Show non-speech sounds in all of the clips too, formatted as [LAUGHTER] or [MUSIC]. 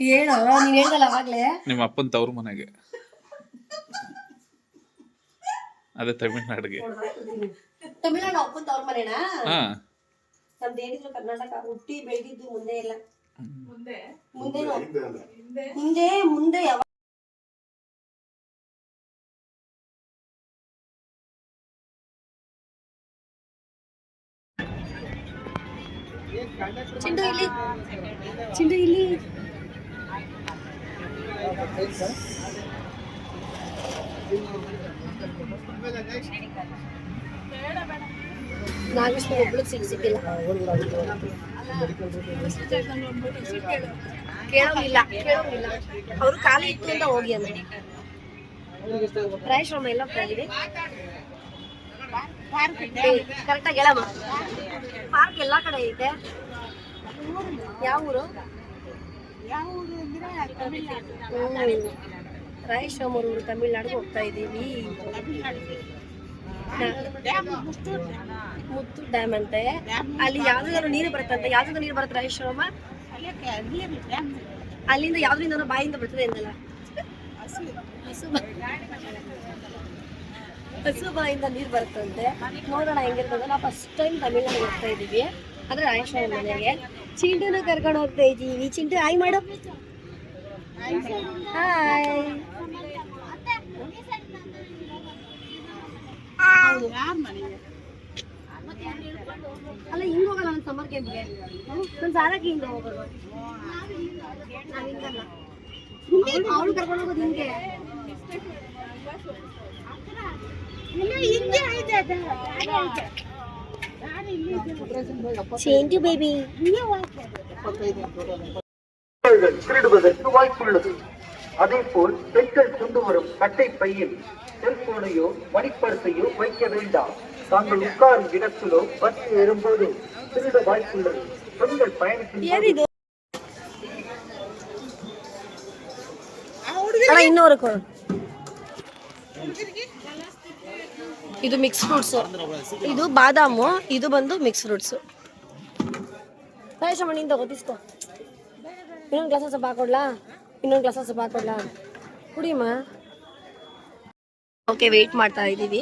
ಹೇಳು ನೀನ್ ಹೇಳ್ದಲ್ಲ ಅವಾಗ್ಲೇ? ನಿಮ್ಮ ಅಪ್ಪನ ತವ್ರ ಮನೆಗೆ. ಅದೇ ತಮಿಳ್ನಾಡಿಗೆ. ತಮಿಳ್ನಾಡು ಅಪ್ಪನ ತವ್ರ ಮನೆನಾ? ಹಾ. ನಮ್ದು ಏನಿದ್ರು ಕರ್ನಾಟಕ ಹುಟ್ಟಿ ಬೆಳೆದಿದ್ದು ಮುಂದೆ ಇಲ್ಲ ಮುಂದೆ. ಹಿಂದೆ ಮುಂದೆ ಯಾವ ಚಿಂಟು ಇಲ್ಲಿ ಚಿಂಟು ಇಲ್ಲಿ ನಾಗೇಶ್ವರ ಒಬ್ಳು ಸಿಕ್ ಸಿಕ್ಕಿಲ್ಲ. ಕೇಳೋಂಗಿಲ್ಲ ಕೇಳೋಂಗಿಲ್ಲ ಅವ್ರು ಖಾಲಿ ಅಂತ ಹೋಗಿ ಅಂದ್ರೆ ರಾಯಶ್ರಮ ಎಲ್ಲ ಹೋಗಿದೆ. ಕರೆಕ್ಟಾಗಿ ಹೇಳಮ್ಮ. ಪಾರ್ಕ್ ಎಲ್ಲ ಕಡೆ ಇದೆ ಯಾವ ಊರು. ರಾಯಶ್ರಮ ಊರು ತಮಿಳ್ನಾಡಿಗೆ ಹೋಗ್ತಾ ಇದ್ದೀವಿ ಮುತ್ತು ಡ್ಯಾಮ್ ಅಂತೆ. ಅಲ್ಲಿ ಯಾವ್ದಾದ್ರು ನೀರು ಬರುತ್ತಂತೆ ಯಾವ್ದಾದ್ರು ನೀರು ಬರುತ್ತೆ ರಾಜೇಶ್ವರಮ್ಮ ಅಲ್ಲಿಂದ ಯಾವ್ದ್ರಿಂದ ಬಾಯಿಂದ ಬರ್ತದೆ ಎಂದಲ್ಲ ಹಸು. ಬಾಯಿಂದ ನೀರು ಬರುತ್ತಂತೆ. ನೋಡೋಣ ಹೆಂಗಿರ್ತದೆ. ನಾವು ಫಸ್ಟ್ ಟೈಮ್ ತಮಿಳ್ನಾಡಿಗೆ ಹೋಗ್ತಾ ಇದ್ದೀವಿ. ಅಂದ್ರೆ ರಾಜೇಶ್ವರ ಮನೆಗೆ. ಚಿಂಟುನ ಕರ್ಕೊಂಡು ಹೋಗ್ತಾ ಇದ್ದೀವಿ. ಚಿಂಟು ಹಾಯ್ ಮಾಡು ಹಾಯ್ ಅಲ್ಲ ಹಿಂಗ್ ಹೋಗಲ್ಲ ನನ್ನ ಸಮ್ಮರ್ ಕ್ಯಾಂಪ್ಗೆ ನನ್ನ ಸಾರಕ್ಕೆ ಹಿಂಗ ಹೋಗೋದು. ನಾನು ಹಿಂಗಲ್ಲ ಅವ್ಳು ಕರ್ಕೊಂಡು ಹೋಗೋದು ಹಿಂಗೆ. ಚೇಂಜ್ ಬೇಬಿ ಕ್ರೀಡೆ ಬದಲು ವಾಯ್ಸ್ அதேபோல் பெண்கள் கொண்டு வரும் கட்டை பையில் செல்போனையோ மணிப்பர்சையோ வைக்க வேண்டாம் தாங்கள் உட்காரும் இடத்திலோ பஸ் ஏறும்போது திருட வாய்ப்புள்ளது பெண்கள் பயணிக்கும் ஏறிது ಅಣ್ಣ ಇನ್ನೂರು ಕೊಡು ಇದು ಮಿಕ್ಸ್ ಫ್ರೂಟ್ಸ್ ಇದು ಬಾದಾಮು ಇದು ಬಂದು ಮಿಕ್ಸ್ ಫ್ರೂಟ್ಸ್ ಮಹೇಶ ಮಣ್ಣಿಂದ ಗೊತ್ತಿಸ್ಕೊ ಇನ್ನೊಂದು ಗ್ಲಾಸ ಸ್ವಲ್ಪ ಹಾಕೊಡ್ಲಾ ಇನ್ನೊಂದು ಗ್ಲಾಸ ಸ್ವಲ್ಪ ಹಾಕೊಡ್ಲಾ ಕುಡಿಯಮ್ಮ ಓಕೆ ವೆಯ್ಟ್ ಮಾಡ್ತಾ ಇದ್ದೀವಿ.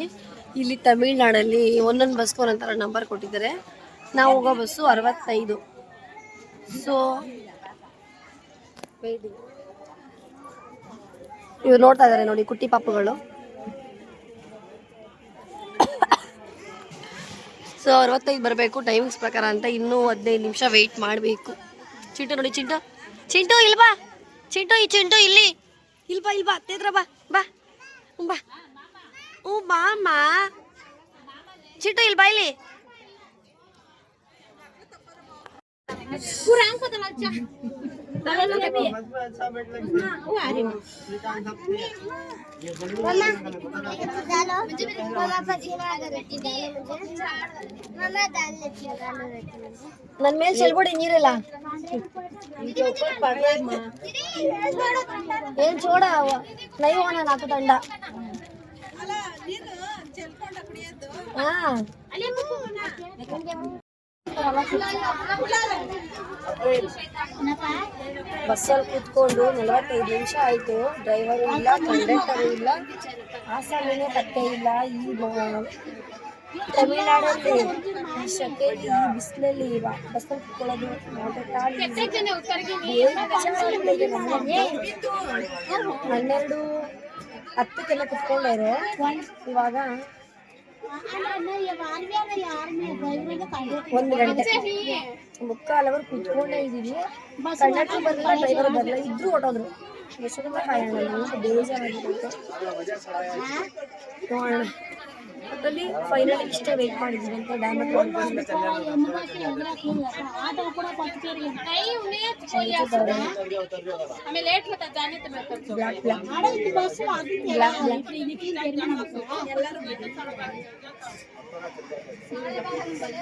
ಇಲ್ಲಿ ತಮಿಳ್ನಾಡಲ್ಲಿ ಒಂದೊಂದು ಬಸ್ಗೆ ಒಂದೊಂದು ನಂಬರ್ ಕೊಟ್ಟಿದ್ದಾರೆ. ನಾವು ಹೋಗೋ ಬಸ್ಸು ಅರವತ್ತೈದು. ಸೊ ಇವ್ರು ನೋಡ್ತಾ ಇದ್ದಾರೆ ನೋಡಿ ಕುಟ್ಟಿ ಪಾಪುಗಳು. ಸೊ ಅರವತ್ತೈದು ಬರಬೇಕು ಟೈಮಿಂಗ್ಸ್ ಪ್ರಕಾರ ಅಂತ ಇನ್ನೂ ಹದಿನೈದು ನಿಮಿಷ ವೆಯ್ಟ್ ಮಾಡಬೇಕು. ಚಿಂಟು ನೋಡಿ ಚಿಂಟು. ಚಿಂಟು ಇಲ್ವಾ ಚಿಂಟು ಈ ಚಿಂಟು ಇಲ್ಲಿ. ಇಲ್ ಬಾ ಇಲ್ಲ ಬಾ ಹತ್ತಿರ ಬಾ ಬಾ. ಬಾ. ಹ್ಞೂ ಬಾ ಅಮ್ಮ ಚಿಂಟು ಇಲ್ಲಿ ಬಾ ಇಲ್ಲಿ. ನನ್ನ ಮೇಲೆ ಚೆಲ್ಬಿಡಿ ನೀರೆಲ್ಲ. ಏನ್ ಚೋಡ ನೈವೋನ ನಾಲ್ಕು ದಂಡ ಹಾ. ಬಸ್ಸಲ್ಲಿ ಕೂತ್ಕೊಂಡು ನಲವತ್ತೈದು ನಿಮಿಷ ಆಯ್ತು. ಡ್ರೈವರು ಇಲ್ಲ, ಕಂಡಕ್ಟರು ಇಲ್ಲ. ಆಸಾಮಿನೇ ಪತ್ತೆ ಇಲ್ಲ. ಈ ತಮಿಳ್ನಾಡಲ್ಲಿ ಈ ಈ ಬಿಸಿಲಲ್ಲಿ ಬಸ್ಸಲ್ಲಿ ಕೂತ್ಕೊಳ್ಳೋದು. ಹನ್ನೆರಡು ಹತ್ತಕ್ಕೆಲ್ಲ ಕುತ್ಕೊಂಡವ್ರು. ಇವಾಗ ಒಂದು ಗಂಟೆ. ಮುಕ್ಕಾಲ್ ಅವರ್ ಕುತ್ಕೊಂಡೇ ಇದೀವಿ ಕಂಡಕ್ಟರ್ ಬರಲ್ಲ ಡ್ರೈವರ್ ಬರಲ್ಲ ಇದ್ರು ಹೊಟ್ಟೋದ್ರು ಕಾಯೋಣ ನಮ್ಗೆ ಬೇಜಾರಾಗಿರುತ್ತೆ ನೋಡೋಣ. ಒಟ್ಟಲ್ಲಿ ಫೈನಲ್ ಇಷ್ಟೇ ವೇಟ್ ಮಾಡಿದ್ವಿ ಅಂತ ಡ್ಯಾಮ್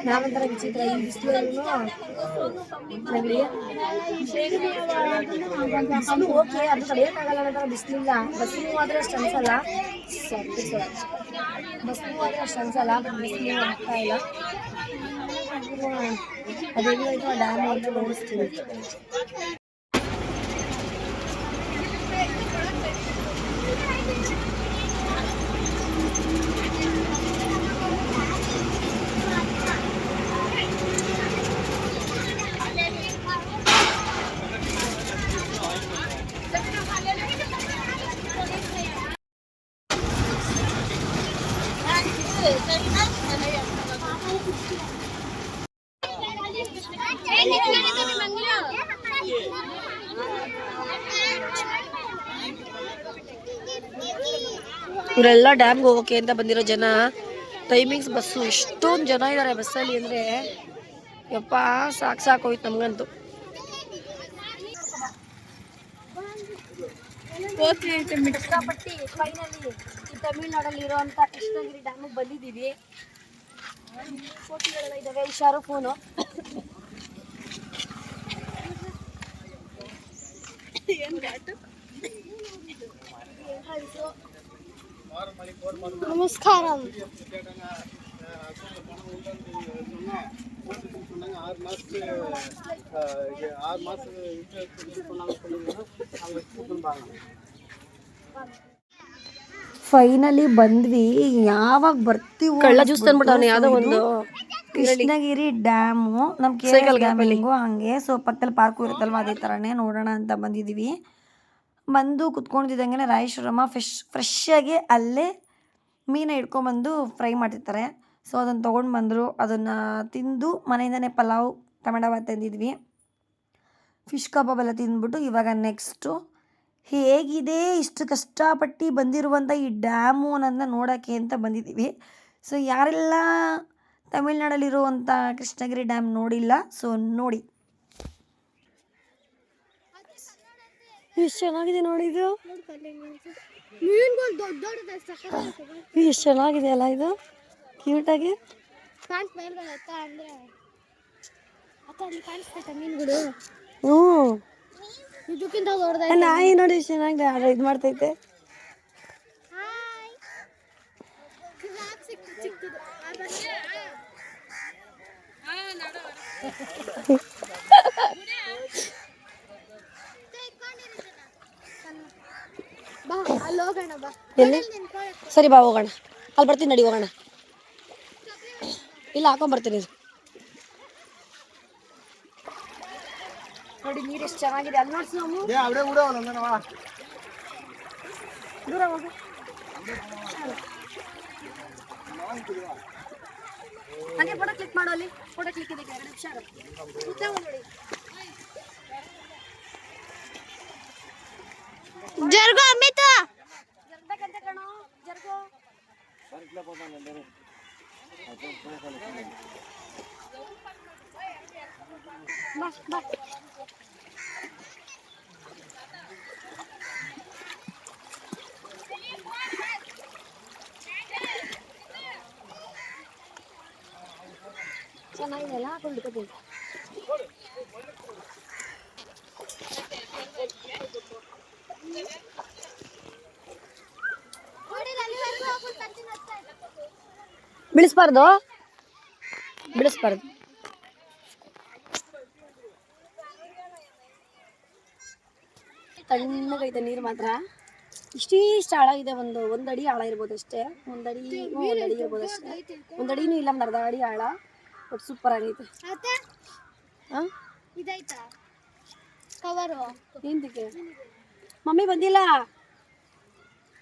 ನಾವಂತರ ವಿಚಿತ್ರ ಈ ಬಿಸಿಲಲ್ಲೂ ಬಿಸಿಲು ಓಕೆ ಅದು ತಡೆಯೋಕ್ಕಾಗಲ್ಲ ಬಿಸಿಲಿಲ್ಲ. ಬಸ್ ಮೂವ್ ಆದ್ರೆ ಅಷ್ಟು ಅನ್ಸಲ್ಲ ಸಾರಿ ಸಾರಿ. ಬಸ್ ಮೂವ್ ಆದ್ರೆ ಅಷ್ಟು ಅನ್ಸಲ್ಲ ಬಟ್ ಬಿಸಿಲು ಆಗ್ತಾ ಇಲ್ಲ ಅದೇನು ಡ್ಯಾಮ್ ಅಂತ ನೋಡಿಸ್ತೀವಿ ಇವರೆಲ್ಲ ಡ್ಯಾಮ್ಗೆ ಹೋಗೋಕೆ ಅಂತ ಬಂದಿರೋ ಜನ ಟೈಮಿಂಗ್ಸ್ ಬಸ್ಸು ಎಷ್ಟೊಂದು ಜನ ಇದ್ದಾರೆ ಬಸ್ಸಲ್ಲಿ ಅಂದರೆ ಯಪ್ಪ ಸಾಕು ಸಾಕೋಯ್ತು ನಮಗಂತೂ. ಕಷ್ಟಪಟ್ಟು ಫೈನಲಿ ಈ ತಮಿಳ್ನಾಡಲ್ಲಿ ಇರೋವಂಥ ಕೃಷ್ಣಗಿರಿ ಡ್ಯಾಮಿಗೆ ಬಂದಿದ್ದೀವಿ. ಫೋಟೋಗಳೆಲ್ಲ ಇದ್ದಾವೆ ಹುಷಾರು ಫೋನು ನಮಸ್ಕಾರಂ. ಫೈನಲಿ ಬಂದ್ವಿ. ಯಾವಾಗ ಬರ್ತೀವಿ ಕಳ್ಳ ಜ್ಯೂಸ್ ತಂದ್ಬಿಟ್ಟವನು ಯಾವುದೋ ಒಂದು ಕೃಷ್ಣಗಿರಿ ಡ್ಯಾಮು ನಮ್ ಕೇರಳ ಡ್ಯಾಮಿಂಗು ಹಂಗೆ. ಸೊ ಪಕ್ಕದಲ್ಲಿ ಪಾರ್ಕು ಇರುತ್ತಲ್ವ ಅದೇ ಥರನೇ ನೋಡೋಣ ಅಂತ ಬಂದಿದ್ದೀವಿ. ಬಂದು ಕುತ್ಕೊಂಡಿದ್ದಂಗೆ ರಾಯೇಶ್ವರಮ್ಮ ಫ್ರೆಶ್ ಫ್ರೆಶ್ಶಾಗಿ ಅಲ್ಲೇ ಮೀನು ಹಿಡ್ಕೊಂಬಂದು ಫ್ರೈ ಮಾಡಿರ್ತಾರೆ ಸೊ ಅದನ್ನು ತೊಗೊಂಡು ಬಂದರು. ಅದನ್ನು ತಿಂದು ಮನೆಯಿಂದನೇ ಪಲಾವ್, ಟೊಮೆಟೊ ಬಾತ್ ತಂದಿದ್ವಿ. ಫಿಶ್ ಕಬಾಬ್ ಎಲ್ಲ ತಿಂದ್ಬಿಟ್ಟು ಇವಾಗ ನೆಕ್ಸ್ಟು ಹೇಗಿದೆ, ಇಷ್ಟು ಕಷ್ಟಪಟ್ಟು ಬಂದಿರುವಂಥ ಈ ಡ್ಯಾಮು ಅನ್ನೋದನ್ನ ನೋಡೋಕ್ಕೆ ಅಂತ ಬಂದಿದ್ದೀವಿ. ಸೊ ಯಾರೆಲ್ಲ ತಮಿಳ್ನಾಡಲ್ಲಿರುವಂಥ ಕೃಷ್ಣಗಿರಿ ಡ್ಯಾಮ್ ನೋಡಿಲ್ಲ ಸೊ ನೋಡಿ. ಎಷ್ಟು ಚೆನ್ನಾಗಿದೆ ನೋಡಿದು ಎಷ್ಟು ಚೆನ್ನಾಗಿದೆ ಅಲ್ಲ ಇದು? ಕ್ಯೂಟಾಗಿ ಆಗಿ. ಹ್ಞೂ. ನಾಯಿ ನೋಡಿ ಎಷ್ಟು ಚೆನ್ನಾಗಿದೆ ಇದು ಮಾಡ್ತೈತೆ [LAUGHS] ಹಾಯ್ ಕ್ರಾಬ್ ಸಿಕ್ತು ಚಿಕ್ಕದು ಅದಕ್ಕೆ ಬಾ ಅಲ್ಲಿ ಹೋಗೋಣ ಬಾ ಎಲ್ಲಿ? ಸರಿ ಬಾ ಹೋಗೋಣ. ಅಲ್ಲಿ ಬರ್ತೀನಿ ನಡಿ ಹೋಗೋಣ. ಇಲ್ಲ ಹಾಕೊಂಬರ್ತೀನಿ. ನೋಡಿ ನೀರು ಎಷ್ಟು ಚೆನ್ನಾಗಿದೆ. ಅಲ್ಲಿ ನೋಡ್ಸಿ ನಾವು. ದೂರ ಹೋಗು. ಹಾಗೆ ಫೋಟೋ ಕ್ಲಿಕ್ ಮಾಡು ಅಲ್ಲಿ. ಫೋಟೋ ಕ್ಲಿಕ್ ಇದೆ ಎರಡು ನಿಮಿಷ ನೋಡಿ. ಜರ್ಗೋ ಅಮಿತ ಜರ್ಗಬೇಕಂತೆ ಕಣೋ ಜರ್ಗೋ. ಬಾ ಬಾ. ಚೆನ್ನಾಗಿದೆಯಲ್ಲ ಹಾಕೊಂಡು ಬಿಡಿಸ್ಬಾರ್ದು ಬಿಡಿಸ್ಬಾರ್ದು ತಣ್ಣಗೈತೆ ನೀರು ಮಾತ್ರ. ಇಷ್ಟಿಷ್ಟು ಆಳ ಇದೆ ಒಂದು ಒಂದಡಿ ಆಳ ಇರ್ಬೋದು ಅಷ್ಟೇ. ಒಂದಡಿ ಒಂದಡಿ ಇರ್ಬೋದು ಅಷ್ಟೇ. ಒಂದಡಿನೂ ಇಲ್ಲ ಒಂದು ಅರ್ಧ ಅಡಿ ಆಳ ಬಟ್ ಸೂಪರ್ ಆಗೈತೆ. ಕವರು ಮಮ್ಮಿ ಬಂದಿಲ್ಲ?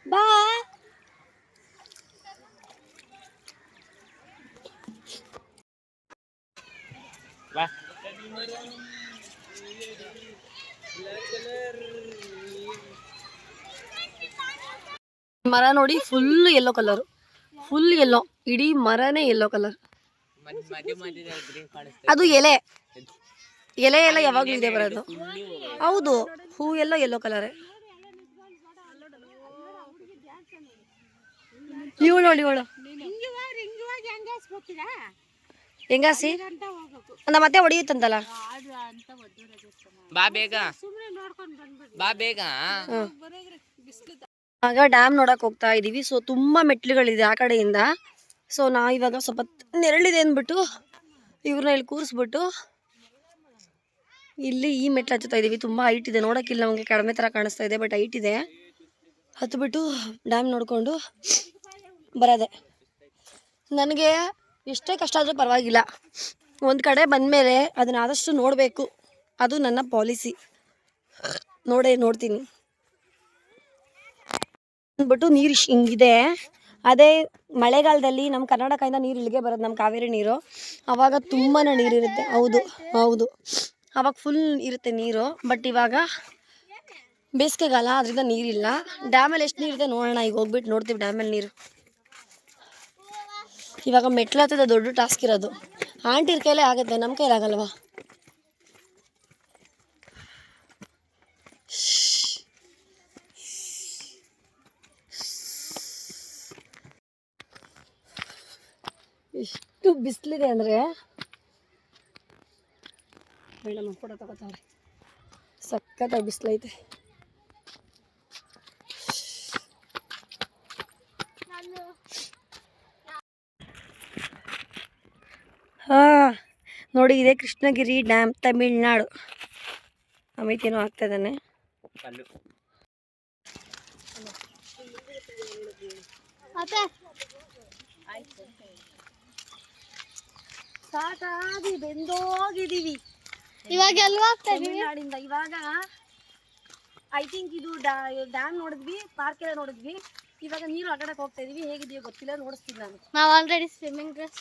ಬಾ. ಮರ ನೋಡಿ full yellow colour full yellow ಇಡೀ ಮರನೇ ಯೆಲ್ಲೋ ಕಲರ್ ಅದು ಎಲೆ. ಎಲೆ ಎಲ್ಲ ಯಾವಾಗಲೂ ಇದೆ ಬರೋದು. ಹೌದು ಹೂ ಎಲ್ಲ ಯೆಲ್ಲೋ ಕಲರ್ ಇವಳು ನೋಡಿ ಇವಳು ಹೆಂಗಾಸಿ ನಮ್ಮ ಮತ್ತೆ ಹೊಡಿಯುತ್ತಂತಲ್ಲ? ಬಾ ಬೇಗ. ಬಾ ಬೇಗ. ಆಗ ಡ್ಯಾಮ್ ನೋಡಕ್ ಹೋಗ್ತಾ ಇದೀವಿ. ಸೊ ತುಂಬಾ ಮೆಟ್ಲುಗಳಿದೆ ಆ ಕಡೆಯಿಂದ. ಸೊ ನಾ ಇವಾಗ ಸ್ವಲ್ಪ ನೆರಳಿದೆ ಅಂದ್ಬಿಟ್ಟು ಇವ್ರನ್ನ ಇಲ್ಲಿ ಕೂರಿಸ್ಬಿಟ್ಟು ಇಲ್ಲಿ ಈ ಮೆಟ್ಲು ಹಚ್ಚುತ್ತಾ ಇದೀವಿ. ತುಂಬಾ ಹೈಟ್ ಇದೆ. ನೋಡಕ್ಕಿಲ್ಲ ನಮಗೆ ಕಡಿಮೆ ತರ ಕಾಣಿಸ್ತಾ ಇದೆ ಬಟ್ ಹೈಟ್ ಇದೆ. ಹತ್ಬಿಟ್ಟು ಡ್ಯಾಮ್ ನೋಡ್ಕೊಂಡು ಬರದೆ. ನನಗೆ ಎಷ್ಟೇ ಕಷ್ಟ ಆದರೂ ಪರವಾಗಿಲ್ಲ. ಒಂದು ಕಡೆ ಬಂದಮೇಲೆ ಅದನ್ನ ಆದಷ್ಟು ನೋಡಬೇಕು. ಅದು ನನ್ನ ಪಾಲಿಸಿ. ನೋಡೇ, ನೋಡ್ತೀನಿ. ಅಂದ್ಬಿಟ್ಟು ನೀರು ಹಿಂಗಿದೆ. ಅದೇ ಮಳೆಗಾಲದಲ್ಲಿ ನಮ್ಮ ಕರ್ನಾಟಕದಿಂದ ನೀರು ಇಲ್ಲಿಗೆ ಬರೋದು ನಮ್ಮ ಕಾವೇರಿ ನೀರು. ಆವಾಗ ತುಂಬಾ ನೀರಿರುತ್ತೆ ಹೌದು ಹೌದು. ಆವಾಗ ಫುಲ್ ಇರುತ್ತೆ ನೀರು. ಬಟ್ ಇವಾಗ ಬೇಸಿಗೆಗಾಲ, ಅದರಿಂದ ನೀರಿಲ್ಲ. ಡ್ಯಾಮಲ್ಲಿ ಎಷ್ಟು ನೀರಿದೆ ನೋಡೋಣ. ಈಗ ಹೋಗ್ಬಿಟ್ಟು ನೋಡ್ತೀವಿ ಡ್ಯಾಮಲ್ಲಿ ನೀರು. ಇವಾಗ ಮೆಟ್ಲು ಹತ್ತದ ದೊಡ್ಡ ಟಾಸ್ಕ್ ಇರೋದು. ಆಂಟಿರ್ ಕೈಲೇ ಆಗುತ್ತೆ ನಮ್ಮ ಕೈಲಾಗಲ್ವಾ ಎಷ್ಟು ಬಿಸಿಲಿದೆ ಅಂದರೆ ಮೇಡಮ್ ಫೋಟೋ ತಗೋತಾವ್ರೆ. ಸಖತ್ತಾಗಿ ಬಿಸಿಲೈತೆ ಹಾಂ ನೋಡಿ ಇದೆ ಕೃಷ್ಣಗಿರಿ ಡ್ಯಾಮ್ ತಮಿಳ್ನಾಡು. ಅಮಿತ್ ಏನೋ ಆಗ್ತಾ ಇದ್ದಾನೆ. ಸಾಕಾಗಿ ಬೆಂದೋಗಿದ್ದೀವಿ. ಇವಾಗ ಎಲ್ಲಿ ಹೋಗ್ತಾ ಇದೀವಿ? ತಮಿಳ್ನಾಡಿಂದ. ಇವಾಗ ಐ ಥಿಂಕ್ ಇದು ಡ್ಯಾಮ್ ನೋಡಿದ್ವಿ ಪಾರ್ಕ್ ಎಲ್ಲ ನೋಡಿದ್ವಿ. ಇವಾಗ ನೀರು ಆಟಾಡಕ್ಕೆ ಹೋಗ್ತಾ ಇದೀವಿ. ಹೇಗಿದೆಯೋ ಗೊತ್ತಿಲ್ಲ ನೋಡಿಸ್ತೀನಿ ನಾನು. ನಾವು ಆಲ್ರೆಡಿ ಸ್ವಿಮ್ಮಿಂಗ್ ಡ್ರೆಸ್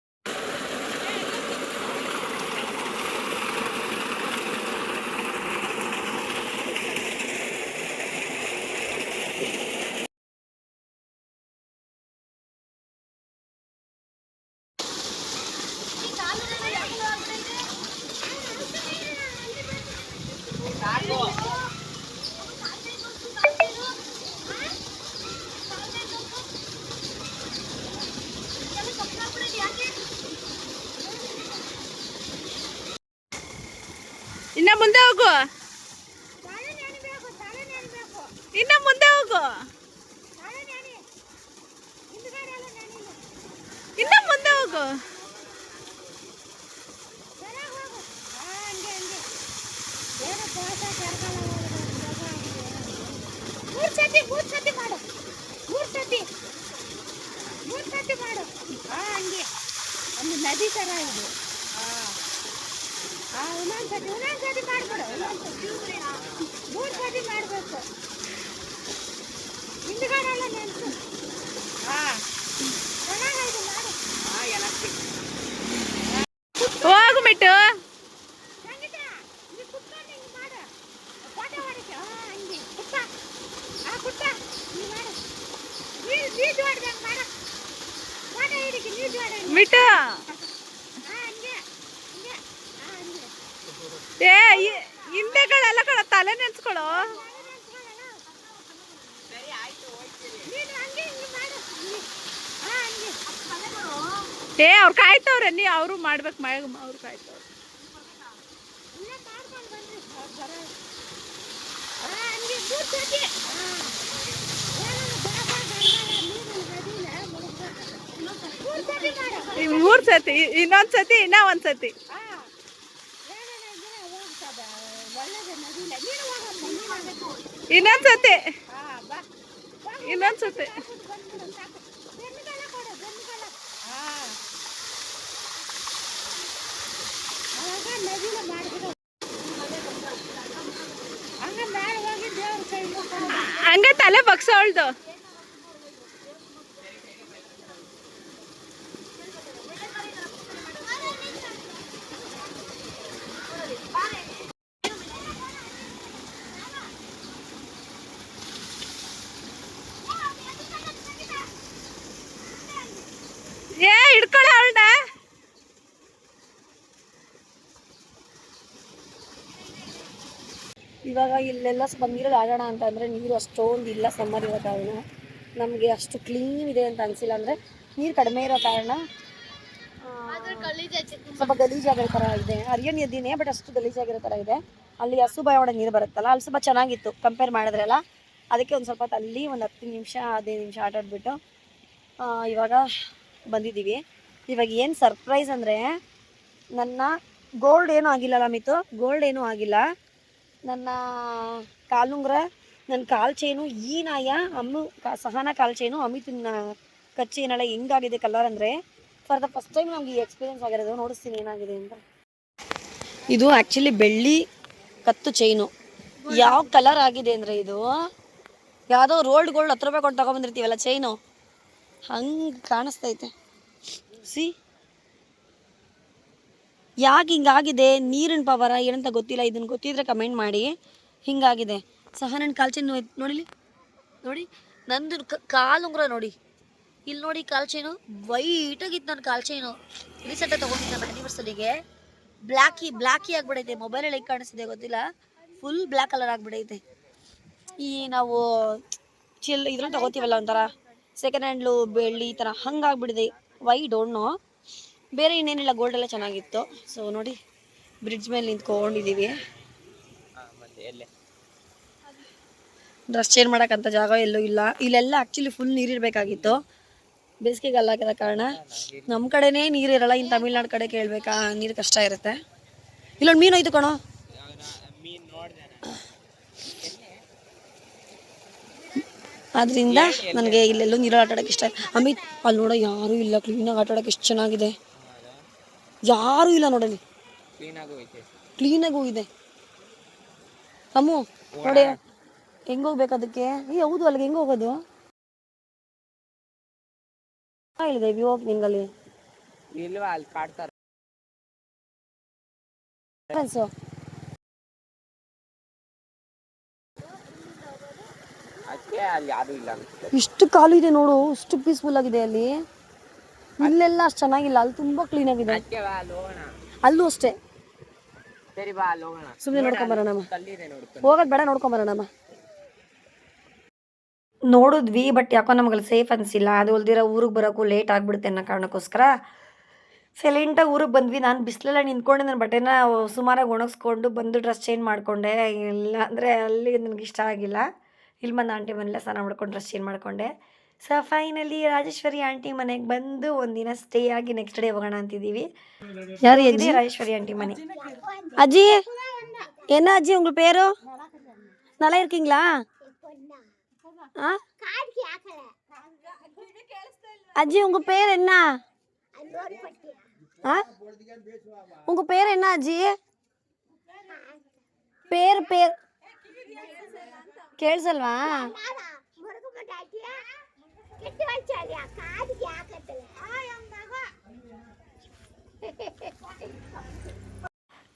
ಇನ್ನ ಮುಂದೆ ಹೋಗು ಇನ್ನ ಮುಂದೆ ಹೋಗು ಇನ್ನ ಮುಂದೆ ಹೋಗು ಮೂರ್ ಸತಿ ಮೂರ್ ಸತಿ ಮಾಡು ಮೂರ್ ಸತಿ ಮೂರ್ ಸತಿ ಮಾಡು ಹಾ ಹಂಗೆ ಒಂದು ನದಿ ತರ ಇದು ಹಾ ಹಾ ಇನ್ನೊಂದ್ ಸತಿ ಮಾಡ್ಬಿಡು. ಮೂರ್ ಸತಿ ಮಾಡ್ಬೇಕು. ಹಿಂದ್ಗಡೆಲ್ಲ ನೆನ್ಸು. ಹಾಂ. ಚೆನ್ನಾಗೈತೆ ಮಾಡು. ಹೋಗು ಮಿಟ್ಟು ಸಂಗೀತ ನೀ ಕುತ್ಕೊಂಡು ಹಿಂಗ್ ಮಾಡು ಫೋಟೋ ಹೊಡಿಕೆ ಹಾ ಹಂಗೆ ಕುತ್ತ ಆ ಕುತ್ತ ನೀ ಮಾಡು ನೀ ನೀಜು ಹೊಡ್ದಂಗೆ ಮಾಡು ಫೋಟೋ ಹಿಡಿಕೆ ನೀಜು ಹೊಡ್ದಂಗೆ ಮಿಟ್ಟು ಹಾ ಹಂಗೆ ಹಂಗೆ ಹಾ ಹಂಗೆ ಏ ಈ- ಹಿಂದೆಗಳೆಲ್ಲ ಕಣ ತಲೆ ನೆನ್ಸ್ಕೊಳು ನೀನು ಹಂಗೆ ಹಿಂಗೆ ಮಾಡು ನೀ- ಹಾ ಹಂಗೆ ಏ ಅವ್ರು ಕಾಯ್ತವ್ರೆ ನೀ ಅವರು ಮಾಡ್ಬೇಕು ಅವ್ರು ಕಾಯ್ತವ್ರೆ ಇನ್ನ ಮಾಡ್ಕೊಂಡು ಬನ್ನಿ ಅವ್ರ್ ಬರೋ ಹಾ ಹಂಗೆ ಮೂರ್ ಸತಿ ಹಾ ಏನಾದ್ರು ಬಾ ಬಾ ಗಂಗಾಳ ನೀರು ನದಿನ ಮುಳುಗ್ಬೇಕು. ಮೂರ್ ಸತಿ ಮಾಡು ಈ ಮೂರ್ ಸತಿ ಇನ್ನೊಂದು ಸತಿ ಇನ್ನ ಒಂದ್ ಸತಿ. ಇನ್ನೊಂದು ಸತಿ. ಇನ್ನೊಂದ್ ಸತಿ ಬಂದ್ಬಿಡು ಸಾಕು ಬೆನ್ನುಗಳ ಕೊಡು ಬೆನ್ನುಗಳ ಹಾ ಅವಾಗ ನದಿನ ಮಾಡ್ಬಿಡು ಹಂಗ. ತಲೆ ಬಗ್ಸವಳ್ದು ಇವಾಗ ಇಲ್ಲೆಲ್ಲ ಬಂದಿರೋದು ನೀರಲ್ಲಿ ಆಡೋಣ ಅಂತ ಅಂದರೆ ನೀರು ಅಷ್ಟೊಂದು ಇಲ್ಲ ಸಮ್ಮರ್ ಇರೋ ಕಾರಣ. ನಮಗೆ ಅಷ್ಟು ಕ್ಲೀನ್ ಇದೆ ಅಂತ ಅನಿಸಿಲ್ಲ ಅಂದರೆ ನೀರು ಕಡಿಮೆ ಇರೋ ಕಾರಣ ಸ್ವಲ್ಪ ಗಲೀಜಾಗಿರೋ ಥರ ಇದೆ. ಅರಿಯೋ ನದಿನೇ ಬಟ್ ಅಷ್ಟು ಗಲೀಜಾಗಿರೋ ಥರ ಇದೆ. ಅಲ್ಲಿ ಹಸು ನೀರು ಬರುತ್ತಲ್ಲ ಅಲ್ಲಿ ಸ್ವಲ್ಪ ಚೆನ್ನಾಗಿತ್ತು ಕಂಪೇರ್ ಮಾಡಿದ್ರಲ್ಲ. ಅದಕ್ಕೆ ಒಂದು ಸ್ವಲ್ಪ ಅಲ್ಲಿ ಒಂದು ಹತ್ತು ನಿಮಿಷ ಹದಿನೈದು ನಿಮಿಷ ಆಟ ಆಡ್ಬಿಟ್ಟು ಆ, ಇವಾಗ ಬಂದಿದ್ದೀವಿ. ಇವಾಗ ಏನು ಸರ್ಪ್ರೈಸ್ ಅಂದರೆ ನನ್ನ ಗೋಲ್ಡ್ ಏನೂ ಆಗಿಲ್ಲಲ್ಲ ಮಿತು ಗೋಲ್ಡ್ ಏನೂ ಆಗಿಲ್ಲ. ನನ್ನ ಕಾಲುಂಗ್ರ ನನ್ನ ಕಾಲು ಚೈನು ಈ ನಾಯ, ಅಮ್ಮು ಸಹನ ಕಾಲು ಚೈನು ಅಮಿತ್ ಕಚ್ಚಿ ಏನಲ್ಲ ಹೆಂಗಾಗಿದೆ ಕಲರ್ ಅಂದರೆ ಫಾರ್ ದ ಫಸ್ಟ್ ಟೈಮ್ ನಮ್ಗೆ ಈ ಎಕ್ಸ್ಪೀರಿಯನ್ಸ್ ಆಗಿರೋದು, ನೋಡಿಸ್ತೀನಿ ಏನಾಗಿದೆ ಅಂತ. ಇದು ಆ್ಯಕ್ಚುಲಿ ಬೆಳ್ಳಿ ಕತ್ತು ಚೈನು. ಯಾವ ಕಲರ್ ಆಗಿದೆ ಅಂದರೆ ಇದು, ಯಾವುದೋ ರೋಲ್ಡ್ ಗೋಲ್ಡ್ ಹತ್ತು ರೂಪಾಯಿ ಕೊಟ್ಟು ತಗೊಂಬಂದಿರ್ತೀವಲ್ಲ ಚೈನು, ಹಂಗೆ ಕಾಣಿಸ್ತೈತೆ. ಸಿ ಯಾಕೆ ಹಿಂಗಾಗಿದೆ ನೀರಿನ ಪವರ ಏನಂತ ಗೊತ್ತಿಲ್ಲ. ಇದನ್ನು ಗೊತ್ತಿದ್ರೆ ಕಮೆಂಟ್ ಮಾಡಿ. ಹಿಂಗಾಗಿದೆ. ಸಹ ನನ್ನ ಕಾಲು ಚೈನು ನೋಡಿಲಿ? ನೋಡಿ, ನಂದು ಕಾಲು ಉಂಗುರ ನೋಡಿ. ಇಲ್ಲಿ ನೋಡಿ ಕಾಲು ಚೈನು. ವೈಟಾಗಿತ್ತು ನನ್ನ ಕಾಲು ಚೈನು. ರೀಸೆಂಟಾಗಿ ತೊಗೊಂಡಿದ್ದೆ ನಮ್ಮ ಆ್ಯನಿವರ್ಸರಿಗೆ ಬ್ಲ್ಯಾಕಿ ಬ್ಲ್ಯಾಕಿ ಆಗಿಬಿಡೈತೆ. ಮೊಬೈಲಲ್ಲಿ ಹೇಗೆ ಕಾಣಿಸ್ತಿದೆ ಗೊತ್ತಿಲ್ಲ? ಫುಲ್ ಬ್ಲ್ಯಾಕ್ ಕಲರ್ ಆಗಿಬಿಡೈತೆ. ಈ ನಾವು ಚಿಲ್ ಇದ್ರಲ್ಲಿ ತಗೋತೀವಲ್ಲ ಒಂಥರ. ಸೆಕೆಂಡ್ ಹ್ಯಾಂಡ್ಲು ಬೆಳ್ಳಿ ಈ ಥರ. ಹಂಗಾಗ್ಬಿಡಿದೆ. ವೈ ಡೋಂಟ್ ನೋ ಬೇರೆ ಇನ್ನೇನಿಲ್ಲ ಗೋಲ್ಡ್ ಎಲ್ಲ ಚೆನ್ನಾಗಿತ್ತು. ಸೊ ನೋಡಿ ಬ್ರಿಡ್ಜ್ ಮೇಲೆ ನಿಂತ್ಕೊಂಡಿದ್ದೀವಿ ಡ್ರೆಸ್ ಚೇರ್ ಮಾಡೋಕ್ಕಂಥ ಜಾಗ ಎಲ್ಲೂ ಇಲ್ಲ. ಇಲ್ಲೆಲ್ಲ ಆ್ಯಕ್ಚುಲಿ ಫುಲ್ ನೀರಿರಬೇಕಾಗಿತ್ತು ಬೇಸಿಗೆಗಾಲ ಆಗಿರೋ ಕಾರಣ. ನಮ್ಮ ಕಡೆನೇ ಇರಲ್ಲ ಇನ್ನು ತಮಿಳ್ನಾಡು ಕಡೆ ಕೇಳಬೇಕಾ? ನೀರು ಕಷ್ಟ ಇರುತ್ತೆ. ಇಲ್ಲೊಂದು ಮೀನು ಹೋಯ್ತು ಕಣೋ. ಆದ್ರಿಂದ ನನಗೆ ಇಲ್ಲೆಲ್ಲೂ ನೀರಲ್ಲಿ ಆಟ ಇಷ್ಟ ಅಮಿತ್ ಅಲ್ಲಿ ನೋಡೋ ಯಾರೂ ಇಲ್ಲ ಕ್ಲೀನಾಗಿ ಆಟ ಆಡೋಕ್ಕೆ ಎಷ್ಟು ಚೆನ್ನಾಗಿದೆ. ಯಾರೂ ಇಲ್ಲ ನೋಡಲಿ ಕ್ಲೀನಾಗಿ ಹೋಗಿದೆ ಅಮ್ಮು ನೋಡಿ ಹೆಂಗ್ ಹೋಗ್ಬೇಕು ಅದಕ್ಕೆ? ಏ ಹೌದು ಅಲ್ಲಿಗೆ ಹೆಂಗ್ ಹೋಗೋದು? ಹೇಳಿದೆ ವ್ಯೂ ಓಪನಿಂಗ್ ಅಲ್ಲಿ ಇಲ್ವಾ ಅಲ್ಲಿ ಕಾಡ್ತಾರ. ಫ್ರೆಂಡ್ಸು ಅಲ್ಲಿ ಯಾರು ಇಲ್ಲ ಇಷ್ಟು ಕಾಲು ಇದೆ ನೋಡು ಇಷ್ಟು ಪೀಸ್ಫುಲ್ ಆಗಿದೆ ಅಲ್ಲಿ. ಇಲ್ಲೆಲ್ಲ ಅಷ್ಟು ಚೆನ್ನಾಗಿಲ್ಲ. ಅಲ್ಲಿ ತುಂಬಾ ಕ್ಲೀನ್ ಆಗಿದೆ. ಅಲ್ಲಿ ಅಷ್ಟೇ. ಸುಮ್ಮನೆ ನೋಡ್ಕೊಂಬರೋಣ ಹೋಗೋದು ಬೇಡ ನೋಡ್ಕೊಂಬರೋಣ ನೋಡಿದ್ವಿ ಬಟ್ ಯಾಕೋ ನಮ್ಗೆ ಸೇಫ್ ಅನಿಸಿಲ್ಲ. ಅದು ಅಲ್ದಿರೋ ಊರಿಗೆ ಬರೋಕ್ಕೂ ಲೇಟ್ ಆಗಿಬಿಡುತ್ತೆ ಅನ್ನೋ ಕಾರಣಕ್ಕೋಸ್ಕರ. ಸೈಲೆಂಟಾಗಿ ಊರಿಗೆ ಬಂದ್ವಿ. ನಾನು ಬಿಸಿಲೆಲ್ಲ ನಿಂತ್ಕೊಂಡು ನನ್ನ ಬಟ್ಟೆನ ಸುಮಾರಾಗಿ ಒಣಗಿಸ್ಕೊಂಡು ಬಂದು ಡ್ರೆಸ್ ಚೇಂಜ್ ಮಾಡಿಕೊಂಡೆ. ಇಲ್ಲ ಅಂದರೆ ಅಲ್ಲಿ ನನಗೆ ಇಷ್ಟ ಆಗಿಲ್ಲ. ಇಲ್ಲಿ ಬಂದು ಆಂಟಿ ಮನೆಯಲ್ಲ ಸ್ನಾನ ಮಾಡ್ಕೊಂಡು ಡ್ರೆಸ್ ಚೇಂಜ್ ಮಾಡಿಕೊಂಡೆ. ಸೊ ಫೈನಲಿ ರಾಜೇಶ್ವರಿ ಆಂಟಿ ಮನೆಗೆ ಬಂದು ಒಂದಿನ ಸ್ಟೇ ಆಗಿ ನೆಕ್ಸ್ಟ್ ಡೇ ಹೋಗೋಣ ಅಂತಿದ್ದೀವಿ ಯಾರು ಇದೇ ರಾಜೇಶ್ವರಿ ಆಂಟಿ ಮನೆ அஜி என்ன அஜி உங்க பேரு நல்லா இருக்கீங்களா ஆ அஜி உங்க பேர் என்ன ஆ உங்க பேர் என்ன அஜி பேர் பேர்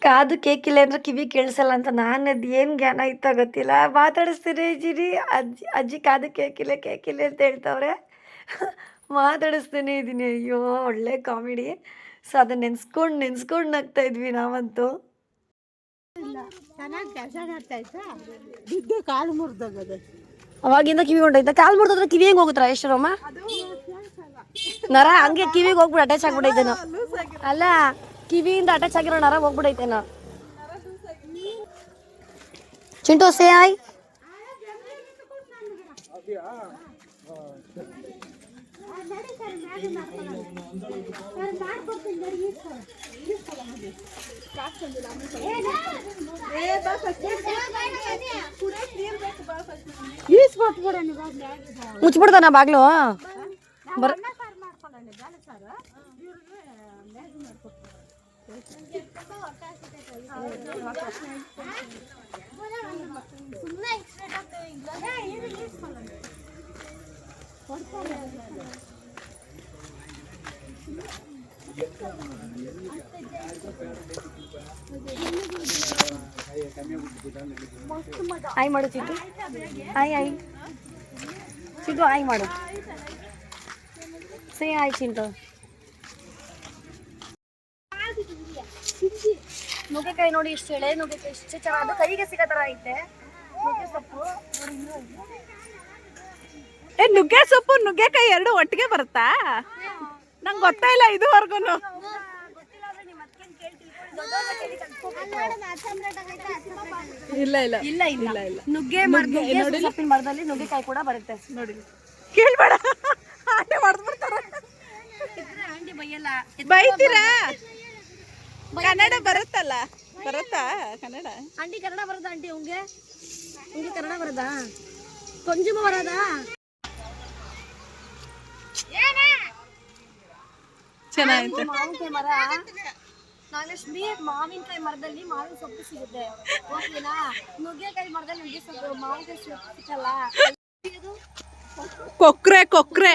ಕಾದು ಕೇಕಿಲ್ಲ ಅಂದ್ರೆ ಕಿವಿ ಕೇಳಿಸಲ್ಲ ಅಂತ ನಾನು ಅದು ಏನು ಜ್ಞಾನ ಇತ್ತ ಗೊತ್ತಿಲ್ಲ. ಮಾತಾಡಿಸ್ತೀರಿ ಜಿರಿ ಅಜ್ಜಿ ಅಜ್ಜಿ ಕಾದು ಕೇಕಿಲ್ಲ ಕೇಕಿಲ್ಲ ಅಂತ ಹೇಳ್ತವ್ರೆ. ಮಾತಾಡಿಸ್ತಾನೆ ಇದ್ದೀನಿ ಅಯ್ಯೋ ಒಳ್ಳೆ ಕಾಮಿಡಿ. ಸೊ ಅದನ್ನ ನೆನ್ಸ್ಕೊಂಡು ನೆನ್ಸ್ಕೊಂಡು ನಗ್ತಾ ಇದ್ವಿ ನಾವಂತೂ. ಚೆನ್ನಾಗಿ ಕೆಲಸ ಮಾಡ್ತಾ ಇದ್ದ ಬಿದ್ದು ಕಾಲು ಮುರಿದೋಗದು. ಅವಾಗಿಂದ ಕಿವಿ ಹೊಂಟೈತ ಕಾಲ್ ಮುರಿದ್ರೆ ಕಿವಿ ಹೆಂಗ್ ಎಷ್ಟು ಎಷ್ಟರಮ್ಮ ನರ, ಹಂಗೆ ಕಿವಿಗೆ ಹೋಗ್ಬಿಟ್ಟು ಅಟ್ಯಾಚ್ ಆಗ್ಬಿಟ್ಟೈತೇನೋ ಅಲ್ಲ, ಕಿವಿಯಿಂದ ಅಟ್ಯಾಚ್ ಆಗಿರೋ ನರ ಹೋಗ್ಬಿಟ್ಟೈತೇನೋ ಚಿಂಟು ಸೇ ಆಯ್ ಈಸ್ಕೊಟ್ಬಿಡ ನೀವು ಮುಚ್ಚಿಬಿಡ್ತಾನ ಬಾಗ್ಲು? ಬರ್ ಆಯ್ ಮಾಡು ಚಿದ್ದು. ಆಯ್ ಆಯ್ ಚಿಂಟು ಆಯ್ ಮಾಡು. ಸೇ ಆಯ್ ಚಿಂತು ನುಗ್ಗೆಕಾಯಿ ನೋಡಿ ಇಷ್ಟು ಎಳೆ, ನುಗ್ಗೆಕಾಯಿ ಇಷ್ಟು ಚೆನ್ನಾಗಿ ಕೈಗೆ ಸಿಗೋ ಥರ ಐತೆ. ನುಗ್ಗೆ ಸೊಪ್ಪು. ಏ, ನುಗ್ಗೆ ಸೊಪ್ಪು, ನುಗ್ಗೆಕಾಯಿ ಎರಡು ಒಟ್ಟಿಗೆ ಬರುತ್ತಾ? ನಂಗೆ ಗೊತ್ತೇ ಇಲ್ಲ ಇದುವರೆಗೂ ಇಲ್ಲ ಇಲ್ಲ. ಇಲ್ಲ ಇಲ್ಲ. ನುಗ್ಗೆ ಮರದಲ್ಲಿ ನುಗ್ಗೆ ಸೊಪ್ಪಿನ ಮರದಲ್ಲಿ ನುಗ್ಗೆಕಾಯಿ ಕೂಡ ಬರುತ್ತೆ. ನೋಡಿ. ಕೇಳ್ಬೇಡ. ಆಂಟಿ ಹೊಡೆದ್ಬಿಡ್ತಾರ. ಆಂಟಿ ಬೈಯಲ್ಲ. ಬೈತೀರಾ? ಕನ್ನಡ ಬರುತ್ತಲ್ಲ? ಬರುತ್ತಾ ಕನ್ನಡ? ಆಂಟಿ ಕನ್ನಡ ಬರುತ್ತಾ ಆಂಟಿ ಉಂಗೆ? ಉಂಗೆ ಕನ್ನಡ ಬರದಾ ಕೊಂಚಮ ಬರದಾ? ಚೆನ್ನಾಗಿತ್ತು ಮಾವಿನಕಾಯಿ ಮರ? ನಾಗಲಕ್ಷ್ಮಿ ಮಾವಿನಕಾಯಿ ಮರದಲ್ಲಿ ಮಾವಿನ ಸೊಪ್ಪು ಸಿಗುತ್ತೆ. ಓಕೆನಾ ನುಗ್ಗೆಕಾಯಿ ಮರದಲ್ಲಿ ನುಗ್ಗೆ ಸೊಪ್ಪು ಮಾವಿನಕಾಯಿ ಸೊಪ್ಪು ಸಿಕ್ಕಲ್ಲ. ಕೊಕ್ರೆ ಕೊಕ್ರೆ.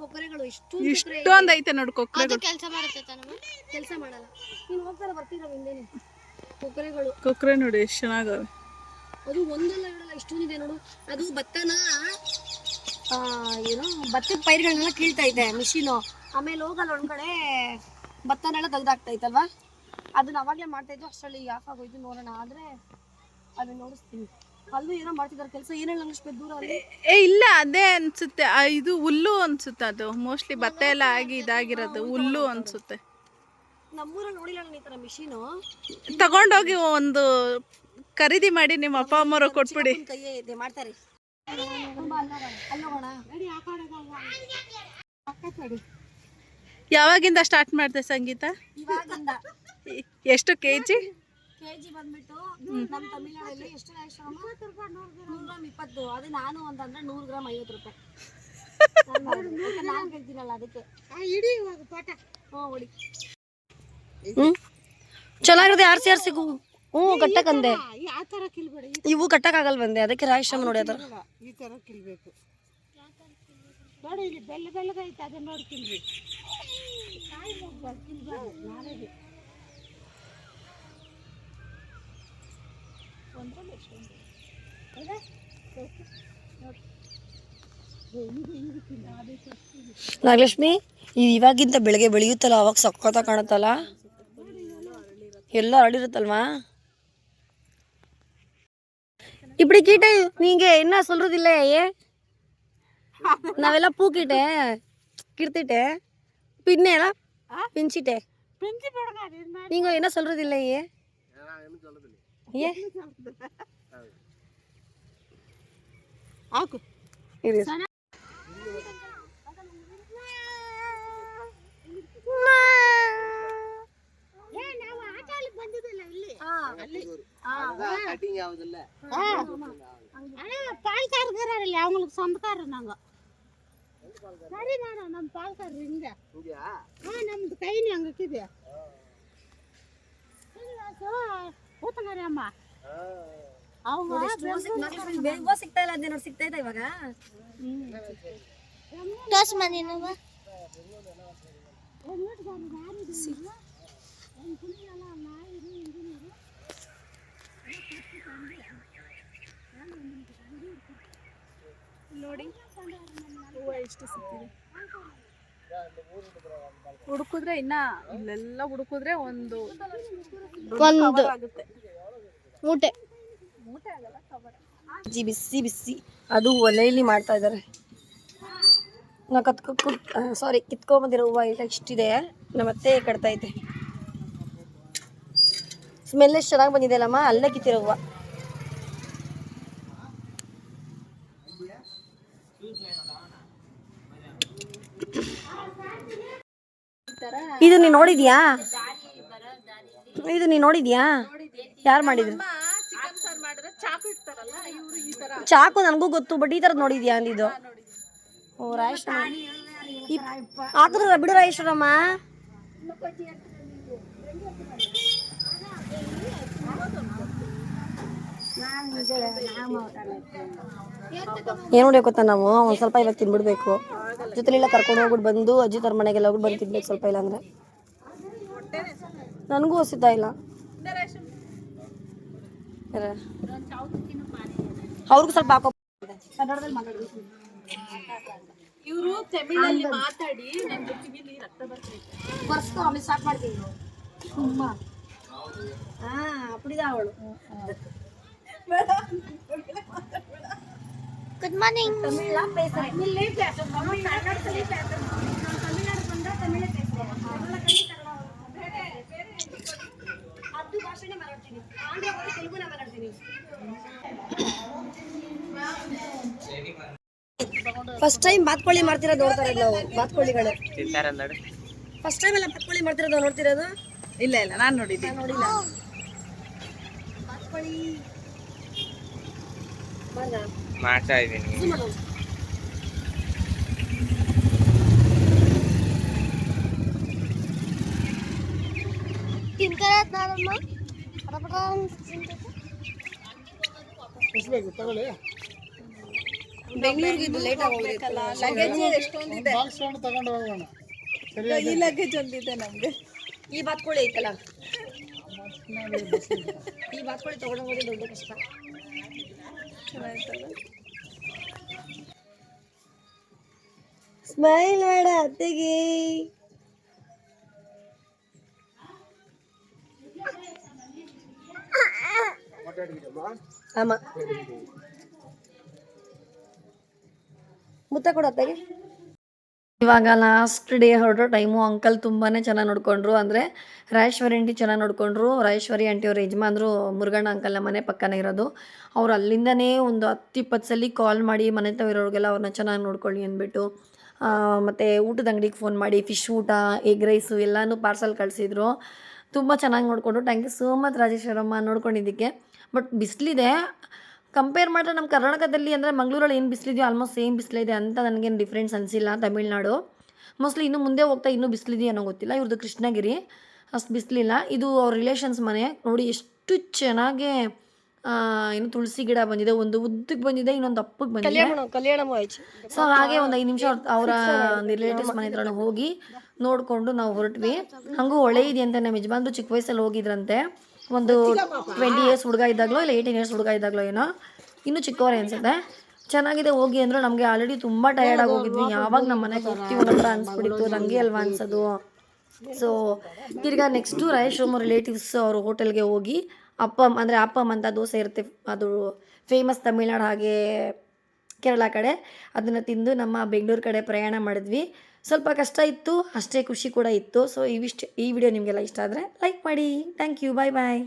ಕೊಕ್ಕರೆಗಳು ಇಷ್ಟು ಇಷ್ಟೊಂದ್ ಐತೆ ನೋಡು ಕೊಕ್ರೆ ಕೆಲಸ ಮಾಡುತ್ತೆ ತಾನಮ್ಮ ಕೆಲಸ ಮಾಡಲ್ಲ. ನೀನು ಹೋಗ್ತಾರ ಬರ್ತೀರ ಹಿಂದೇನೆ ಕೊಕ್ಕರೆಗಳು ಕೊಕ್ರೆ ನೋಡಿ ಎಷ್ಟು ಚೆನ್ನಾಗವೆ. ಅದು ಒಂದಲ್ಲ ಎರಡಲ್ಲ ಇಷ್ಟೊಂದಿದೆ ನೋಡು. ಅದು ಭತ್ತನ? ಆ, ಏನು ಭತ್ತದ ಪೈರುಗಳನ್ನೆಲ್ಲ ಕೀಳ್ತಾ ಇದೆ ಮಿಷಿನು. ಆಮೇಲೆ ಹೋಗಲ್ಲ ಒಂದ್ ಕಡೆ. ಭತ್ತನೆಲ್ಲ ತೆಗ್ದಾಕ್ತಾ ಇತ್ತಲ್ವಾ ಅದನ್ನ ಅವಾಗಲೇ ಮಾಡ್ತಾ ಇದ್ದು ಅಷ್ಟರಲ್ಲಿ ಆಫ್ ಆಗೋಯ್ತು ನೋಡೋಣ. ಆದ್ರೆ ಅದನ್ನ ನೋಡಿಸ್ತೀನಿ. ಅಲ್ಲೂ ಏನೋ ಮಾಡ್ತಿದ್ದಾರೆ ಕೆಲಸ. ಏನೇಳು ಅನ್ಸ್ಬೇಕು ದೂರ ಅಲ್ಲಿ? ಏ ಇಲ್ಲ ಅದೇ ಅನ್ಸುತ್ತೆ. ಆ, ಇದು ಹುಲ್ಲು ಅನ್ಸುತ್ತೆ ಅದು. ಮೋಸ್ಟ್ಲಿ ಭತ್ತ ಎಲ್ಲ ಆಗಿ ಇದಾಗಿರೋದು. ಹುಲ್ಲು ಅನ್ಸುತ್ತೆ. ನಮ್ಮೂರಲ್ಲಿ ನೋಡಿಲ್ಲ ನಾನು ಈ ಥರ ಮಿಷಿನು ತಗೊಂಡೋಗಿ ಒಂದು ಖರೀದಿ ಮಾಡಿ ನಿಮ್ಮ ಅಪ್ಪ ಅಮ್ಮರು ಕೊಟ್ಬಿಡಿ. ಕೈಯೇ ಇದೆ ಮಾಡ್ತಾರೆ. ಅಲ್ಲೋಗೋಣ. ಯಾವಾಗಿಂದ ಸ್ಟಾರ್ಟ್ ಮಾಡಿದೆ ಸಂಗೀತ? ಇವಾಗಿಂದ. ಎಷ್ಟು ಕೆ ಜಿ ಕೆ ಜಿ ಬಂದ್ಬಿಟ್ಟು ನಮ್ಮ ತಮಿಳ್ನಾಡಲ್ಲಿ ಎಷ್ಟು ಆಶ್ರಮ ನೂರು ಗ್ರಾಮ್ ಇಪ್ಪತ್ತು. ಅದು ನಾನು ಅಂತಂದ್ರೆ ನೂರು ಗ್ರಾಮ್ ಐವತ್ತು ರೂಪಾಯಿ. ನಾನು ಹೇಳ್ತೀನಲ್ಲ ಅದಕ್ಕೆ. ಇಡೀ ಇವಾಗ ಪಾಠ. ಹ್ಞೂ ಹೊಡಿ. ಹ್ಞೂ. ಆರ್ಸಿ ಸಿಗು? ಹ್ಞೂ ಕಟ್ಟಕ್ಕಂದೆ ಆ ಥರ ಕಿಲ್ಬೇಡಿ. ಇವು ಕಟ್ಟಕ್ಕಾಗಲ್ವಂದೆ ಅದಕ್ಕೆ ರಾಯಶ್ರಮ ನೋಡಿ ಅದರ ಈ ಥರ ಕಿಲ್ಬೇಕು. ನೋಡಿ ಇಲ್ಲಿ ಬೆಲ್ಲ ಬೆಲ್ಲಗೈತೆ ಅದನ್ನ ನೋಡಿ ಕಿಲ್ರಿ ನಾಗಲಕ್ಷ್ಮಿ ಇದು ಇವಾಗಿಂತ ಬೆಳಗ್ಗೆ ಬೆಳೆಯುತ್ತಲ್ಲ ಅವಾಗ ಸಕ್ಕತ್ತ ಕಾಣುತ್ತಲ್ಲ ಎಲ್ಲ ಹರಡಿರುತ್ತಲ್ವಾ இப்படி கீட்டே நீங்க என்ன சொல்றது இல்லையே ನಾವೆಲ್ಲ ಪೂಕಿಟ್ಟೆ ಕಿಡ್ತಿಟ್ಟೆ பின்னேல பிஞ்சிட்டே பெஞ்சு போடுங்க அது இது மாதிரி நீங்க என்ன சொல்றது இல்லையே ஏ ಹಾಕು இரு ಏ ನಾವು ಆಟ ಆಡ್ಲಿಕ್ಕೆ ಬಂದಿದ್ದಿಲ್ಲ ಇಲ್ಲಿ ಕಟಿಂಗ್ ಯಾವುದಿಲ್ಲ ಅಣ್ಣ ಪಾಲ್ಕಾರಗಾರಲ್ಲಿ அவங்களுக்கு சொந்தக்காரர் நாங்க ಸರಿ ನಾನು ನಮ್ಮ ಪಾಲ್ಕಾರ ಹಿಂಗೆ. ಹಾ ನಮ್ದು ಕೈನೇ ಹಂಗಕ್ಕಿದೆ ಕೂತಂಗಾರಿ ಅಮ್ಮ. ಅವ್ವ ಬೇಗ ಸಿಗ್ತಾ ಇಲ್ಲ ಸಿಗ್ತಾ ಇದೆ ಇವಾಗ. ಹುಡುಕಿದ್ರೆ ಇನ್ನ ಇಲ್ಲೆಲ್ಲ ಹುಡುಕಿದ್ರೆ ಒಂದು ಒಂದು ಆಗುತ್ತೆ. ಮೂಟೆ. ಜಿ ಬಿಸಿ ಬಿಸಿ ಅದು ಒಲೆಯಲ್ಲಿ ಮಾಡ್ತಾ ಇದ್ದಾರೆ. ನಾ ಕತ್ಕೊ ಸಾರಿ ಕಿತ್ಕೊಂಬಂದಿರೋ ಹೂವು ಇಲ್ಲ ಇಷ್ಟಿದೆ. ನಮ್ಮ ಅತ್ತೆ ಕಟ್ತಾ ಐತೆ ಸ್ಮೆಲ್ ಎಷ್ಟು ಚೆನ್ನಾಗಿ ಬಂದಿದೆ ಅಲ್ಲಮ್ಮ? ಅಲ್ಲೇ ಕಿತ್ತಿರೋ ಹೂವು. ಇದು ನೀನು ನೋಡಿದ್ಯಾ? ಇದು ನೀ ನೋಡಿದ್ಯಾ? ಯಾರು ಮಾಡಿದ್ರು? ಚಾಕು ನನಗೂ ಗೊತ್ತು ಬಟ್ ಈ ಥರದ್ದು ನೋಡಿದ್ಯಾ ಅಂದಿದ್ದು? ಓ ರಾಯೇಶ್ವರ ಹಾಕಿದ್ರ ಬಿಡು ರಾಯೇಶ್ವರಮ್ಮ ಏನು ನೋಡಿ ಗೊತ್ತಾ ನಾವು? ಒಂದು ಸ್ವಲ್ಪ ಇವಾಗ ತಿನ್ಬಿಡ್ಬೇಕು. ಜೊತೆಲೆಲ್ಲ ಕರ್ಕೊಂಡು ಹೋಗ್ಬಿಟ್ಟು ಬಂದು ಅಜ್ಜಿ ತರ ಮನೆಗೆಲ್ಲ ಹೋಗಿ ಬಂದು ತಿನ್ಬೇಕು ಸ್ವಲ್ಪ ಇಲ್ಲ ಅಂದರೆ. ನನಗೂ ಹೊಸಿತ ಇಲ್ಲ. ಅವ್ರಿಗೂ ಸ್ವಲ್ಪ ಹಾಕೋ. ಮಾತಾಡಿ ಸುಮ್ಮ ಹಾ ಗುಡ್ ಮಾರ್ನಿಂಗ್ ಫಸ್ಟ್ ಟೈಮ್ ಬಾತ್ಕೋಳಿ ಮಾಡ್ತಿರೋದು ನೋಡ್ತಾರೆ ನಾವು ಬಾತ್ಕೋಳಿಗಳು ಫಸ್ಟ್ ಟೈಮ್ ಎಲ್ಲ ಬಾತ್ಕೋಳಿ ಮಾಡ್ತಿರೋದು ನೋಡ್ತಿರೋದು? ಇಲ್ಲ ಇಲ್ಲ ನಾನು ನೋಡಿದ್ದೆ ನೋಡಿಲ್ಲ. ಬಾತ್ಕೋಳಿ ಮಾಡ್ತಾ ಇದ್ದೀನಿ ಬೆಂಗಳೂರಿಗೆ ಲೇಟ್ ಆಗೋಗ್ಬೇಕಲ್ಲ ಲಗೇಜ್ ಎಷ್ಟೊಂದಿದೆ? ಈ ಲಗೇಜ್ ಒಂದಿದೆ ನಮ್ಗೆ. ಈ ಬಾತ್ಕೋಳಿ ಐತಲ್ಲ? ಈ ಬಾತ್ಕೋಳಿ ತಗೊಂಡು ಹೋಗೋದೇ ದೊಡ್ಡ ಕಷ್ಟ. ಸ್ಮೈಲ್ ಮಾಡ ಅತ್ತೆಗೆ ಆಮ ಮುತ್ತ ಕೊಡು ಅತ್ತೆಗೆ ಇವಾಗ ಲಾಸ್ಟ್ ಡೇ ಹೊರಡೋ ಟೈಮು ಅಂಕಲ್ ತುಂಬಾ ಚೆನ್ನಾಗಿ ನೋಡಿಕೊಂಡ್ರು. ಅಂದರೆ ರಾಯೇಶ್ವರಿ ಆಂಟಿ ಚೆನ್ನಾಗಿ ನೋಡಿಕೊಂಡ್ರು. ರಾಯೇಶ್ವರಿ ಆಂಟಿ ಅವ್ರ ಯಜಮಾನ್ರು ಮುರುಗಣ್ಣ ಅಂಕಲ್ನ ಮನೆ ಪಕ್ಕನೇ ಇರೋದು. ಅವ್ರು ಅಲ್ಲಿಂದನೇ ಒಂದು ಹತ್ತು ಇಪ್ಪತ್ತು ಸಲ ಕಾಲ್ ಮಾಡಿ ಮನೆ ತವಿರೋರಿಗೆಲ್ಲ ಅವ್ರನ್ನ ಚೆನ್ನಾಗಿ ನೋಡ್ಕೊಳ್ಳಿ ಅಂದ್ಬಿಟ್ಟು ಮತ್ತು ಊಟದ ಅಂಗಡಿಗೆ ಫೋನ್ ಮಾಡಿ ಫಿಶ್ ಊಟ ಎಗ್ ರೈಸು ಎಲ್ಲನೂ ಪಾರ್ಸಲ್ ಕಳಿಸಿದ್ರು. ತುಂಬ ಚೆನ್ನಾಗಿ ನೋಡಿಕೊಂಡ್ರು. Thank you so much Rajeshwaramma ನೋಡ್ಕೊಂಡಿದ್ದಕ್ಕೆ. But ಬಿಸಿಲಿದೆ. ಕಂಪೇರ್ ಮಾಡಿದ್ರೆ ನಮ್ಮ ಕರ್ನಾಟಕದಲ್ಲಿ ಅಂದರೆ ಮಂಗಳೂರಲ್ಲಿ ಏನು ಬಿಸಿಲಿದೆಯೋ ಆಲ್ಮೋಸ್ಟ್ ಸೇಮ್ ಬಿಸಿಲಿದೆ ಅಂತ ನನಗೇನು ಡಿಫ್ರೆನ್ಸ್ ಅನಿಸಿಲ್ಲ ತಮಿಳ್ನಾಡು. ಮೋಸ್ಟ್ಲಿ ಇನ್ನು ಮುಂದೆ ಹೋಗ್ತಾ ಇನ್ನೂ ಬಿಸಿಲಿದೆಯೋ ಅನ್ನೋ ಗೊತ್ತಿಲ್ಲ. ಇವ್ರದ್ದು ಕೃಷ್ಣಗಿರಿ. ಅಷ್ಟು ಬಿಸಿಲಿಲ್ಲ. ಇದು ಅವ್ರ ರಿಲೇಷನ್ಸ್ ಮನೆ. ನೋಡಿ ಎಷ್ಟು ಚೆನ್ನಾಗಿ ಏನು ತುಳಸಿ ಗಿಡ ಬಂದಿದೆ. ಒಂದು ಉದ್ದಕ್ಕೆ ಬಂದಿದೆ ಇನ್ನೊಂದು ಅಪ್ಪಕ್ಕೆ ಬಂದಿದೆ. ಸೊ ಹಾಗೆ ಒಂದು ಐದು ನಿಮಿಷ ಅವರ ರಿಲೇಟಿವ್ಸ್ ಮನೆ ಹತ್ರ ಹೋಗಿ ನೋಡಿಕೊಂಡು ನಾವು ಹೊರಟ್ವಿ. ಹಂಗೂ ಒಳ್ಳೆ ಇದೆ ಅಂತ ನಮ್ಮ ಯಜಮಾನ್ರು ಚಿಕ್ಕ ವಯಸ್ಸಲ್ಲಿ ಹೋಗಿದ್ರಂತೆ. ಒಂದು ಟ್ವೆಂಟಿ ಇಯರ್ಸ್ ಹುಡುಗ ಇದ್ದಾಗಲೋ ಇಲ್ಲ ಏಯ್ಟೀನ್ ಇಯರ್ಸ್ ಹುಡುಗ ಇದ್ದಾಗಲೋ ಏನೋ ಇನ್ನೂ ಚಿಕ್ಕವರೇ ಅನ್ಸುತ್ತೆ. ಚೆನ್ನಾಗಿದೆ ಹೋಗಿ ಅಂದ್ರೆ ನಮಗೆ ಆಲ್ರೆಡಿ ತುಂಬ ಟಯರ್ಡ್ ಆಗಿ ಹೋಗಿದ್ವಿ ಯಾವಾಗ ನಮ್ಮ ಮನೆಗೆ ಹೋಗ್ತೀವಿ ಅಂತ ಅನ್ಸ್ಬಿಡಿತ್ತು ಅನ್ಸ್ಬಿಟ್ಟಿತ್ತು ಅದು ಅಲ್ವಾ ಅನ್ಸೋದು? ಸೊ ತಿರ್ಗಾ ನೆಕ್ಸ್ಟು ರಾಯೇಶ್ವರಮ್ಮ ರಿಲೇಟಿವ್ಸ್ ಅವ್ರ ಹೋಟೆಲ್ಗೆ ಹೋಗಿ ಅಪ್ಪಮ್ ಅಂದರೆ ಅಪ್ಪಮ್ ಅಂತ ದೋಸೆ ಇರುತ್ತೆ. ಅದು ಫೇಮಸ್ ತಮಿಳ್ನಾಡು ಹಾಗೆ ಕೇರಳ ಕಡೆ. ಅದನ್ನು ತಿಂದು ನಮ್ಮ ಬೆಂಗಳೂರು ಕಡೆ ಪ್ರಯಾಣ ಮಾಡಿದ್ವಿ. ಸ್ವಲ್ಪ ಕಷ್ಟ ಇತ್ತು, ಅಷ್ಟೇ ಖುಷಿ ಕೂಡ ಇತ್ತು. ಸೊ ಇವಿಷ್ಟು ಈ ವಿಡಿಯೋ ನಿಮಗೆಲ್ಲ ಇಷ್ಟ ಆದರೆ ಲೈಕ್ ಮಾಡಿ. Thank you bye bye